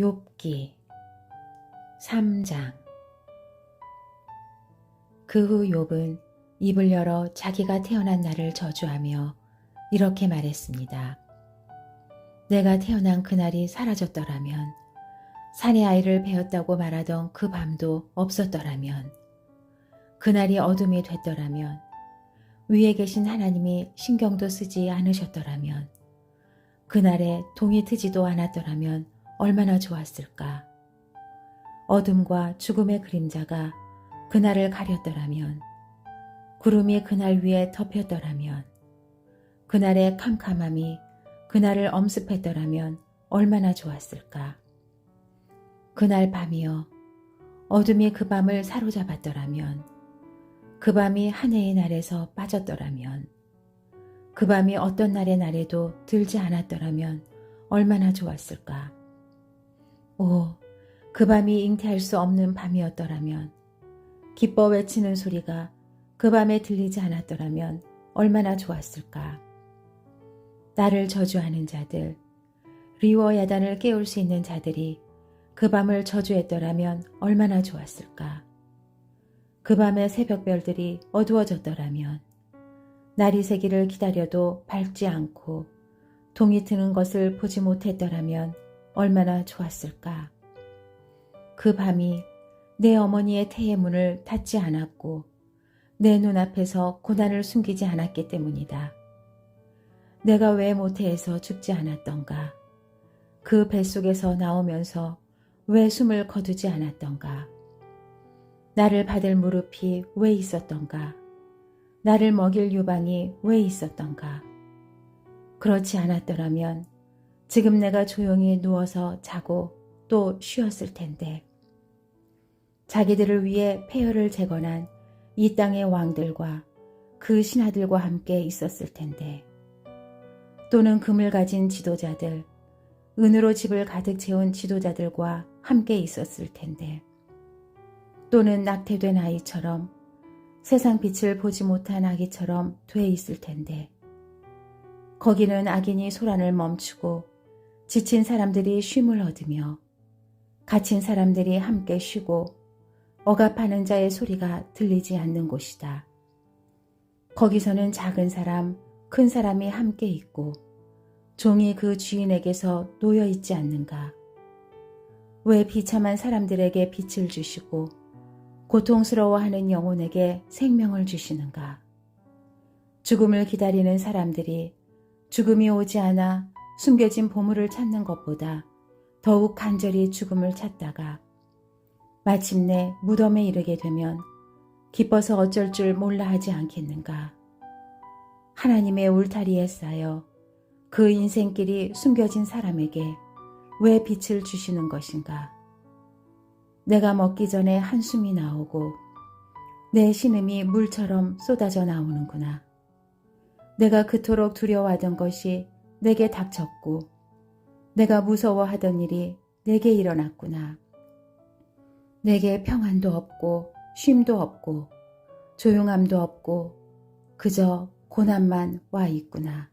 욥기 3장 그 후 욥은 입을 열어 자기가 태어난 날을 저주하며 이렇게 말했습니다. 내가 태어난 그날이 사라졌더라면 산의 아이를 배웠다고 말하던 그 밤도 없었더라면 그날이 어둠이 됐더라면 위에 계신 하나님이 신경도 쓰지 않으셨더라면 그날에 동이 트지도 않았더라면 얼마나 좋았을까. 어둠과 죽음의 그림자가 그날을 가렸더라면 구름이 그날 위에 덮였더라면 그날의 캄캄함이 그날을 엄습했더라면 얼마나 좋았을까. 그날 밤이여 어둠이 그 밤을 사로잡았더라면 그 밤이 한 해의 날에서 빠졌더라면 그 밤이 어떤 날의 날에도 들지 않았더라면 얼마나 좋았을까. 오, 그 밤이 잉태할 수 없는 밤이었더라면 기뻐 외치는 소리가 그 밤에 들리지 않았더라면 얼마나 좋았을까. 나를 저주하는 자들, 리워 야단을 깨울 수 있는 자들이 그 밤을 저주했더라면 얼마나 좋았을까. 그 밤의 새벽별들이 어두워졌더라면 날이 새기를 기다려도 밝지 않고 동이 트는 것을 보지 못했더라면 얼마나 좋았을까. 그 밤이 내 어머니의 태의 문을 닫지 않았고 내 눈앞에서 고난을 숨기지 않았기 때문이다. 내가 왜 모태에서 죽지 않았던가? 그 뱃속에서 나오면서 왜 숨을 거두지 않았던가? 나를 받을 무릎이 왜 있었던가? 나를 먹일 유방이 왜 있었던가? 그렇지 않았더라면 지금 내가 조용히 누워서 자고 또 쉬었을 텐데. 자기들을 위해 폐허를 재건한 이 땅의 왕들과 그 신하들과 함께 있었을 텐데. 또는 금을 가진 지도자들, 은으로 집을 가득 채운 지도자들과 함께 있었을 텐데. 또는 낙태된 아이처럼 세상 빛을 보지 못한 아기처럼 돼 있을 텐데. 거기는 악인이 소란을 멈추고 지친 사람들이 쉼을 얻으며 갇힌 사람들이 함께 쉬고 억압하는 자의 소리가 들리지 않는 곳이다. 거기서는 작은 사람, 큰 사람이 함께 있고 종이 그 주인에게서 놓여 있지 않는가? 왜 비참한 사람들에게 빛을 주시고 고통스러워하는 영혼에게 생명을 주시는가? 죽음을 기다리는 사람들이 죽음이 오지 않아 숨겨진 보물을 찾는 것보다 더욱 간절히 죽음을 찾다가 마침내 무덤에 이르게 되면 기뻐서 어쩔 줄 몰라 하지 않겠는가. 하나님의 울타리에 쌓여 그 인생길이 숨겨진 사람에게 왜 빛을 주시는 것인가. 내가 먹기 전에 한숨이 나오고 내 신음이 물처럼 쏟아져 나오는구나. 내가 그토록 두려워하던 것이 내게 닥쳤고 내가 무서워하던 일이 내게 일어났구나. 내게 평안도 없고 쉼도 없고 조용함도 없고 그저 고난만 와 있구나.